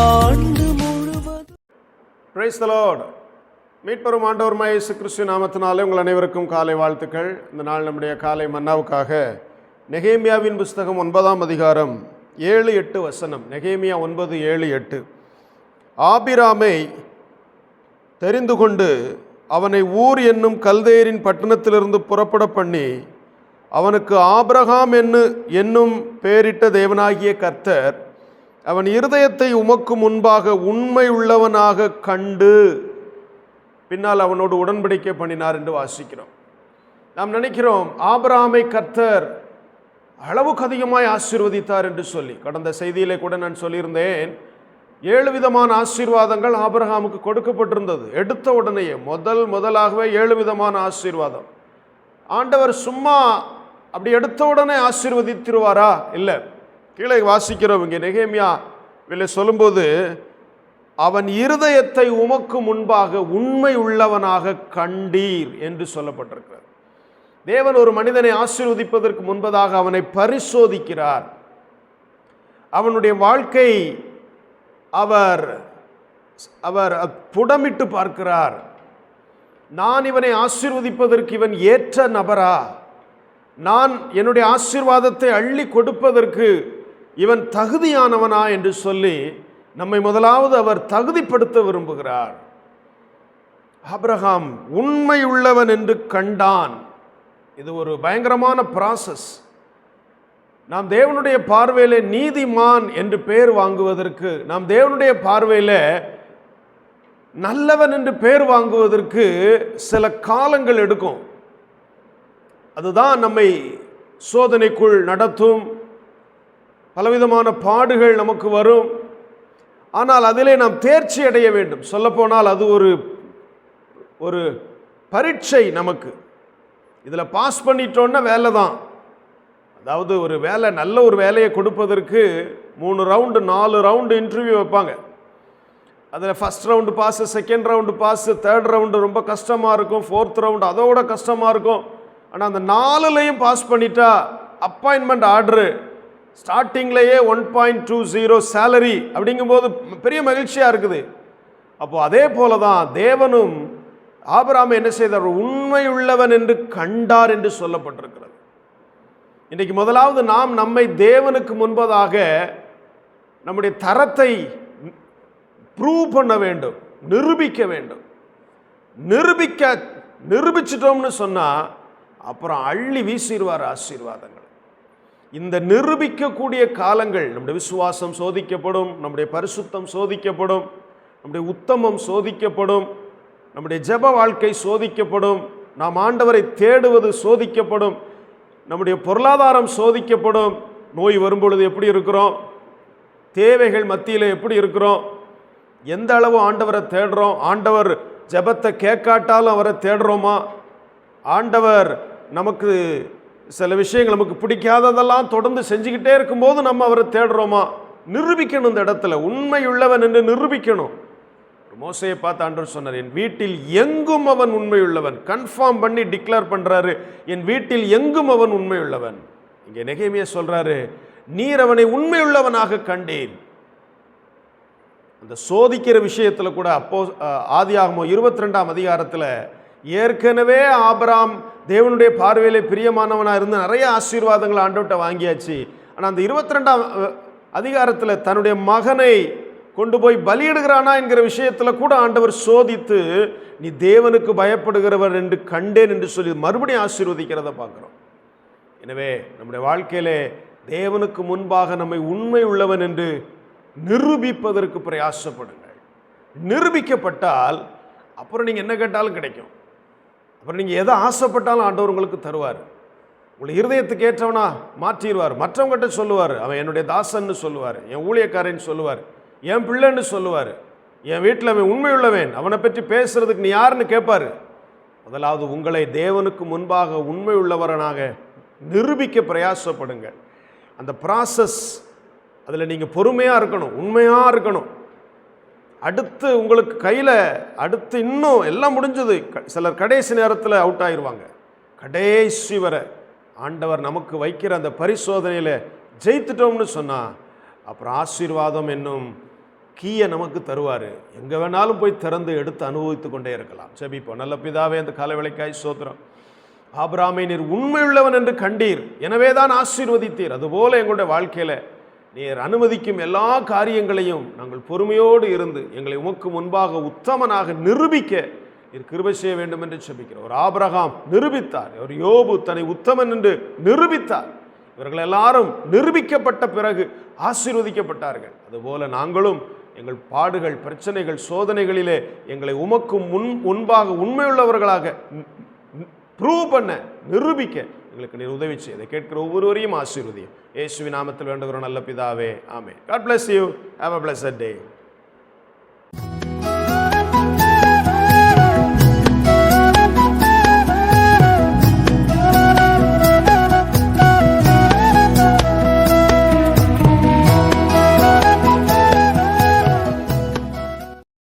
ஆண்டு முழுவதும் மீட்பெரும் ஆண்டவர் இயேசு கிறிஸ்து நாமத்தினாலே உங்கள் அனைவருக்கும் காலை வாழ்த்துக்கள். இந்த நாள் நம்முடைய காலை மன்னாவுக்காக நெகேமியாவின் புஸ்தகம் ஒன்பதாம் அதிகாரம் ஏழு எட்டு வசனம். நெகேமியா ஒன்பது ஏழு எட்டு. ஆபிராமை தெரிந்து கொண்டு அவனை ஊர் என்னும் கல்தேரின் பட்டணத்திலிருந்து புறப்பட பண்ணி அவனுக்கு ஆபிரகாம் என்னு என்னும் பெயரிட்ட தேவனாகிய கர்த்தர் அவன் இருதயத்தை உமக்கு முன்பாக உண்மை உள்ளவனாக கண்டு பின்னால் அவனோடு உடன்படிக்கை பண்ணினார் என்று வாசிக்கிறோம். நாம் நினைக்கிறோம் ஆபராமை கர்த்தர் அளவுக்கு அதிகமாய் ஆசீர்வதித்தார் என்று சொல்லி கடந்த செய்தியிலே கூட நான் சொல்லியிருந்தேன் ஏழு விதமான ஆசீர்வாதங்கள் ஆபிரஹாமுக்கு கொடுக்கப்பட்டிருந்தது. எடுத்த உடனேயே முதல் முதலாகவே ஏழு விதமான ஆசீர்வாதம். ஆண்டவர் சும்மா அப்படி எடுத்த உடனே ஆசீர்வதித்திருவாரா? இல்லை. கீழே வாசிக்கிறோம் இங்கே. நெகேமியா இல்லை சொல்லும்போது அவன் இருதயத்தை உமக்கு முன்பாக உண்மை உள்ளவனாக கண்டீர் என்று சொல்லப்பட்டிருக்கிறார் தேவன் ஒரு மனிதனை ஆசீர்வதிப்பதற்கு முன்பதாக அவனை பரிசோதிக்கிறார். அவனுடைய வாழ்க்கை அவர் அவர் புடமிட்டு பார்க்கிறார். நான் இவனை ஆசீர்வதிப்பதற்கு இவன் ஏற்ற நபரா? நான் என்னுடைய ஆசீர்வாதத்தை அள்ளி கொடுப்பதற்கு இவன் தகுதியானவனா என்று சொல்லி நம்மை முதலாவது அவர் தகுதிப்படுத்த விரும்புகிறார். அப்ரஹாம் உண்மை உள்ளவன் என்று கண்டான். இது ஒரு பயங்கரமான ப்ராசஸ் நாம் தேவனுடைய பார்வையில் நீதிமான் என்று பெயர் வாங்குவதற்கு நாம் தேவனுடைய பார்வையில் நல்லவன் என்று பெயர் வாங்குவதற்கு சில காலங்கள் எடுக்கும். அதுதான் நம்மை சோதனைக்குள் நடத்தும் பலவிதமான பாடுகள் நமக்கு வரும். ஆனால் அதிலே நாம் தேர்ச்சி அடைய வேண்டும். சொல்லப்போனால் அது ஒரு ஒரு பரீட்சை நமக்கு. இதில் பாஸ் பண்ணிட்டோன்னா வேலை தான். அதாவது ஒரு வேலை நல்ல ஒரு வேலையை கொடுப்பதற்கு மூணு ரவுண்டு நாலு ரவுண்டு இன்டர்வியூ வைப்பாங்க. அதில் first round pass second round pass third round ரொம்ப கஷ்டமாக இருக்கும். ஃபோர்த் ரவுண்டு அதோட கஷ்டமாக இருக்கும். ஆனால் அந்த நாலுலையும் பாஸ் பண்ணிட்டா அப்பாயின்மெண்ட் ஆர்டரு ஸ்டார்டிங்லேயே one point two zero salary அப்படிங்கும்போது பெரிய மகிழ்ச்சியாக இருக்குது. அப்போது அதே போல தான் தேவனும் ஆபராம என்ன செய்தார்? உண்மை உள்ளவன் என்று கண்டார் என்று சொல்லப்பட்டிருக்கிறது. இன்றைக்கு முதலாவது நாம் நம்மை தேவனுக்கு முன்பதாக நம்முடைய தரத்தை ப்ரூவ் பண்ண வேண்டும் நிரூபிக்க வேண்டும். நிரூபிக்க நிரூபிச்சிட்டோம்னு சொன்னால் அப்புறம் அள்ளி வீசிடுவார் ஆசீர்வாதங்கள். இந்த நிரூபிக்கக்கூடிய காலங்கள் நம்முடைய விசுவாசம் சோதிக்கப்படும் நம்முடைய பரிசுத்தம் சோதிக்கப்படும் நம்முடைய உத்தமம் சோதிக்கப்படும் நம்முடைய ஜெப வாழ்க்கை சோதிக்கப்படும் நாம் ஆண்டவரை தேடுவது சோதிக்கப்படும் நம்முடைய பொருளாதாரம் சோதிக்கப்படும். நோய் வரும்பொழுது எப்படி இருக்கிறோம்? தேவைகள் மத்தியில் எப்படி இருக்கிறோம்? எந்த அளவு ஆண்டவரை தேடுறோம்? ஆண்டவர் ஜெபத்தை கேட்காட்டாலும் அவரை தேடுறோமா? ஆண்டவர் நமக்கு சில விஷயங்கள் நமக்கு பிடிக்காததெல்லாம் தொடர்ந்து செஞ்சுக்கிட்டே இருக்கும்போது நம்ம அவரை தேடுறோமா? நிரூபிக்கணும் இந்த இடத்துல. உண்மை உள்ளவன் என்று நிரூபிக்கணும். மோசையை பார்த்து ஆண்டவர் சொன்னார் என் வீட்டில் எங்கும் அவன் உண்மையுள்ளவன். கன்ஃபார்ம் பண்ணி டிக்ளேர் பண்ணுறாரு என் வீட்டில் எங்கும் அவன் உண்மையுள்ளவன். இங்கே நெகைமையை சொல்கிறாரு நீர் அவனை உண்மையுள்ளவனாக கண்டேன் அந்த சோதிக்கிற விஷயத்தில் கூட அப்போ ஆதியாகமோ இருபத்தி ரெண்டாம் அதிகாரத்தில் ஏற்கனவே ஆபராம் தேவனுடைய பார்வையில் பிரியமானவனாக இருந்து நிறைய ஆசீர்வாதங்களை ஆண்டவட்ட வாங்கியாச்சு. ஆனால் அந்த இருபத்தி ரெண்டாம் அதிகாரத்தில் தன்னுடைய மகனை கொண்டு போய் பலியிடுகிறானா என்கிற விஷயத்தில் கூட ஆண்டவர் சோதித்து நீ தேவனுக்கு பயப்படுகிறவர் என்று கண்டேன் என்று சொல்லி மறுபடியும் ஆசீர்வதிக்கிறத பார்க்குறோம். எனவே நம்முடைய வாழ்க்கையிலே தேவனுக்கு முன்பாக நம்மை உண்மை உள்ளவன் என்று நிரூபிப்பதற்கு பிரயாசப்படுங்கள். நிரூபிக்கப்பட்டால் அப்புறம் நீங்கள் என்ன கேட்டாலும் கிடைக்கும். அப்புறம் நீங்கள் எதை ஆசைப்பட்டாலும் ஆண்டவர் உங்களுக்கு தருவார். உங்களை இருதயத்துக்கு ஏற்றவனா மாற்றிடுவார். மற்றவங்ககிட்ட சொல்லுவார். அவன் என்னுடைய தாசன்னு சொல்லுவார். என் ஊழியக்காரன்னு சொல்லுவார். என் பிள்ளைன்னு சொல்லுவார். என் வீட்டில் அவன் உண்மை உள்ளவன் அவனை பற்றி பேசுகிறதுக்கு நீ யாருன்னு கேட்பார்? முதலாவது உங்களை தேவனுக்கு முன்பாக உண்மை உள்ளவரனாக நிரூபிக்க பிரயாசப்படுங்க அந்த ப்ராசஸ் அதில் நீங்கள் பொறுமையாக இருக்கணும். உண்மையாக இருக்கணும். அடுத்து உங்களுக்கு கையில் அடுத்து இன்னும் எல்லாம் முடிஞ்சது. க- சிலர் கடைசி நேரத்தில் அவுட் ஆயிடுவாங்க கடைசி வரை ஆண்டவர் நமக்கு வைக்கிற அந்த பரிசோதனையில் ஜெயித்துட்டோம்னு சொன்னால் அப்புறம் ஆசீர்வாதம் என்னும் கீயை நமக்கு தருவார். எங்கே வேணாலும் போய் திறந்து எடுத்து அனுபவித்து கொண்டே இருக்கலாம். செபிப்போம் நல்ல பிதாவே அந்த காலவேளைக்காய் சோத்திரம். ஆபிராமை நீர் உண்மையுள்ளவன் என்று கண்டீர். எனவே தான் ஆசீர்வதித்தீர். அதுபோல் எங்களுடைய வாழ்க்கையில் நீர் அனுமதிக்கும் எல்லா காரியங்களையும் நாங்கள் பொறுமையோடு இருந்து எங்களை உமக்கு முன்பாக உத்தமனாக நிரூபிக்க நீர் கிருபை செய்ய வேண்டும் என்று செபிக்கிறோம். ஒரு ஆபிரகாம் நிரூபித்தார் ஒரு யோபு தன்னை உத்தமன் என்று நிரூபித்தார். இவர்கள் எல்லாரும் நிரூபிக்கப்பட்ட பிறகு ஆசீர்வதிக்கப்பட்டார்கள். அதுபோல நாங்களும் எங்கள் பாடுகள் பிரச்சனைகள் சோதனைகளிலே எங்களை உமக்கும் முன் முன்பாக உண்மையுள்ளவர்களாக ப்ரூவ் பண்ண நிரூபிக்க எங்களுக்கு நீர் உதவி செய்ய. இதை கேட்கிற ஒவ்வொருவரையும் ஆசீர்வதியும். இயேசுவி நாமத்தில் வேண்டுகிறோம் நல்ல பிதாவே. ஆமே God bless you have a bless day